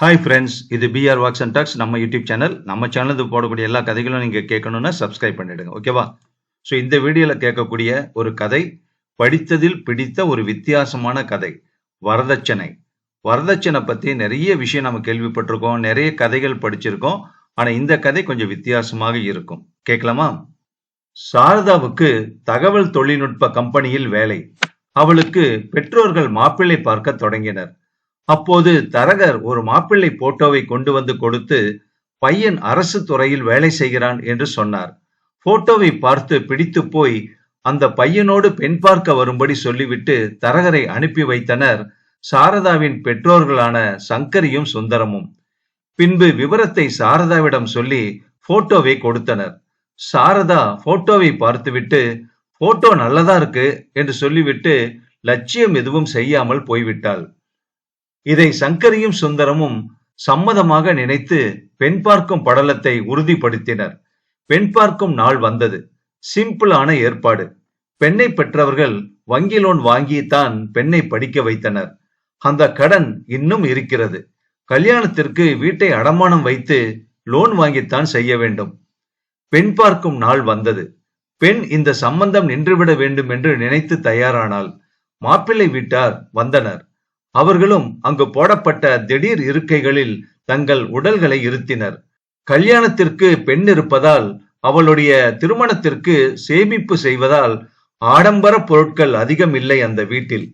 Hi friends இது PR walks and talks நம்ம YouTube channel நம்ம சேனலுக்கு போடக்கூடிய எல்லா கதைகளும் நீங்கள் கேட்கணும்னா சப்ஸ்கிரைப் பண்ணிடுங்க. ஓகேவா ஸோ இந்த வீடியோவில் கேட்கக்கூடிய ஒரு கதை படித்ததில் பிடித்த ஒரு வித்தியாசமான கதை வரதட்சணை. வரதட்சணை பற்றி நிறைய விஷயம் நம்ம கேள்விப்பட்டிருக்கோம் நிறைய கதைகள் படிச்சிருக்கோம். ஆனால் இந்த கதை கொஞ்சம் வித்தியாசமாக இருக்கும். கேட்கலாமா? சாரதாவுக்கு தகவல் தொழில்நுட்ப கம்பெனியில் வேலை. அவளுக்கு பெற்றோர்கள் மாப்பிள்ளை பார்க்க தொடங்கினர். அப்போது தரகர் ஒரு மாப்பிள்ளை போட்டோவை கொண்டு வந்து கொடுத்து பையன் அரசு துறையில் வேலை செய்கிறான் என்று சொன்னார். போட்டோவை பார்த்து பிடித்து போய் அந்த பையனோடு பெண் பார்க்க வரும்படி சொல்லிவிட்டு தரகரை அனுப்பி வைத்தனர் சாரதாவின் பெற்றோர்களான சங்கரியும் சுந்தரமும். பின்பு விவரத்தை சாரதாவிடம் சொல்லி போட்டோவை கொடுத்தனர். சாரதா போட்டோவை பார்த்துவிட்டு போட்டோ நல்லதா இருக்கு என்று சொல்லிவிட்டு லட்சியம் எதுவும் செய்யாமல் போய்விட்டாள். இதை சங்கரியும் சுந்தரமும் சம்மதமாக நினைத்து பெண் பார்க்கும் படலத்தை உறுதிப்படுத்தினர். பெண் பார்க்கும் நாள் வந்தது. சிம்பிளான ஏற்பாடு. பெண்ணை பெற்றவர்கள் வங்கி லோன் வாங்கித்தான் பெண்ணை படிக்க வைத்தனர். அந்த கடன் இன்னும் இருக்கிறது. கல்யாணத்திற்கு வீட்டை அடமானம் வைத்து லோன் வாங்கித்தான் செய்ய வேண்டும். பெண் பார்க்கும் நாள் வந்தது. பெண் இந்த சம்பந்தம் நின்றுவிட வேண்டும் என்று நினைத்து தயாரானால் மாப்பிள்ளை வீட்டார் வந்தனர். அவர்களும் அங்கு போடப்பட்ட திடீர் இருக்கைகளில் தங்கள் உடல்களை இருத்தினர். கல்யாணத்திற்கு பெண் இருப்பதால் அவளுடைய திருமணத்திற்கு சேமிப்பு செய்வதால் ஆடம்பர பொருட்கள் அதிகம் இல்லை அந்த வீட்டில்.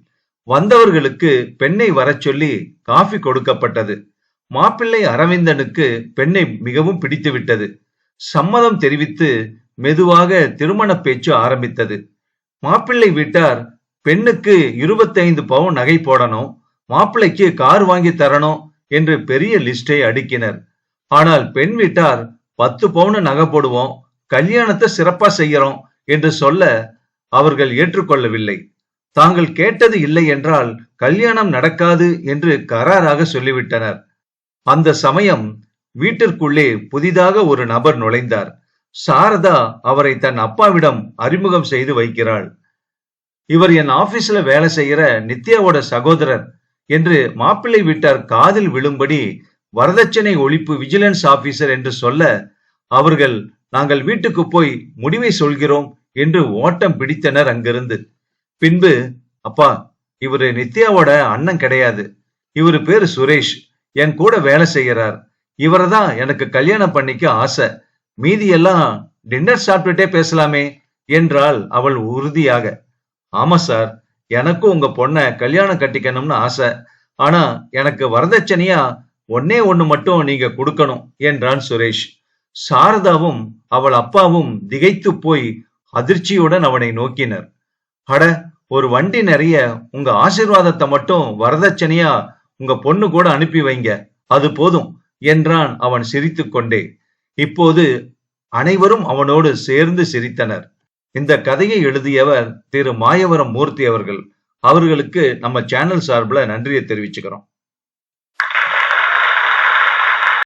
வந்தவர்களுக்கு பெண்ணை வரச் சொல்லி காஃபி கொடுக்கப்பட்டது. மாப்பிள்ளை அரவிந்தனுக்கு பெண்ணை மிகவும் பிடித்துவிட்டது. சம்மதம் தெரிவித்து மெதுவாக திருமண பேச்சு ஆரம்பித்தது. மாப்பிள்ளை வீட்டார் பெண்ணுக்கு இருபத்தைந்து பவுன் நகை போடணும் மாப்பிள்ளைக்கு கார் வாங்கி தரணும் என்று பெரிய லிஸ்டை அடுக்கினர். ஆனால் பெண் வீட்டார் பத்து பவுன் நகை போடுவோம் கல்யாணத்தை சிறப்பா செய்யறோம் என்று சொல்ல அவர்கள் ஏற்றுக்கொள்ளவில்லை. தாங்கள் கேட்டது இல்லை என்றால் கல்யாணம் நடக்காது என்று கராராக சொல்லிவிட்டனர். அந்த சமயம் வீட்டிற்குள்ளே புதிதாக ஒரு நபர் நுழைந்தார். சாரதா அவரை தன் அப்பாவிடம் அறிமுகம் செய்து வைக்கிறாள். இவர் என் ஆபீஸ்ல வேலை செய்யற நித்யாவோட சகோதரர். என்று மாப்பிள்ளை வீட்டார் காதில் விழும்படி வரதட்சணை ஒழிப்பு விஜிலன்ஸ் ஆபீசர் என்று சொல்ல அவர்கள் நாங்கள் வீட்டுக்கு போய் முடிவை சொல்கிறோம் என்று ஓட்டம் பிடித்தனர் அங்கிருந்து. பின்பு அப்பா இவரு நித்யாவோட அண்ணன் கிடையாது. இவரு பேரு சுரேஷ். என் கூட வேலை செய்யறார் இவரை தான் எனக்கு கல்யாணம் பண்ணிக்க ஆசை. மீதியெல்லாம் டின்னர் சாப்பிட்டுட்டே பேசலாமே என்றாள் அவள் உறுதியாக. ஆமா சார் எனக்கும் உங்க பொண்ண கல்யாணம் கட்டிக்கணும்னு ஆசை. ஆனா எனக்கு வரதட்சணையா ஒன்னே ஒண்ணு மட்டும் நீங்க கொடுக்கணும் என்றான் சுரேஷ். சாரதாவும் அவள் அப்பாவும் திகைத்து போய் அதிர்ச்சியுடன் அவனை நோக்கினர். அட ஒரு வண்டி நிறைய உங்க ஆசிர்வாதத்தை மட்டும் வரதட்சணையா உங்க பொண்ணு கூட அனுப்பி வைங்க. அது போதும் என்றான் அவன் சிரித்து கொண்டே. இப்போது அனைவரும் அவனோடு சேர்ந்து சிரித்தனர். இந்த கதையை எழுதியவர் திரு மாயவரம் மூர்த்தி அவர்கள். அவர்களுக்கு நம்ம சேனல் சார்பில் நன்றியை தெரிவிச்சுக்கிறோம்.